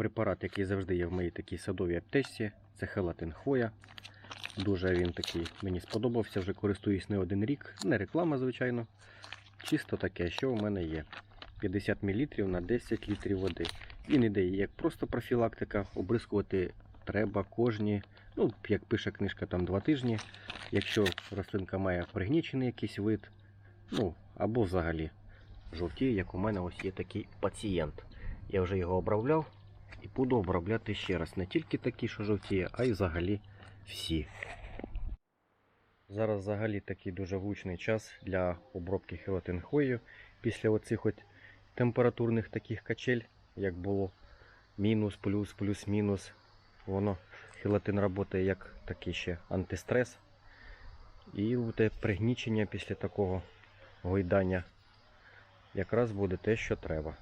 препарат, який завжди є в моїй такій садовій аптечці. Це хелатин хвоя. Дуже він такий мені сподобався, вже користуюсь не один рік. Не реклама, звичайно. Чисто таке, що в мене є. 50 мл на 10 літрів води. Він іде як просто профілактика, обрискувати треба кожні, ну, як пише книжка, там 2 тижні. Якщо рослинка має пригнічений якийсь вид, ну, або взагалі жовтіє, як у мене ось є такий пацієнт. Я вже його обробляв і буду обробляти ще раз. Не тільки такі, що жовтіє, а й взагалі всі. Зараз взагалі такий дуже влучний час для обробки хелатинхою. Після оцих от температурних таких качель, як було мінус, плюс, плюс, мінус. Воно хелатин працює як такий ще антистрес. І те пригнічення після такого гойдання якраз буде те, що треба.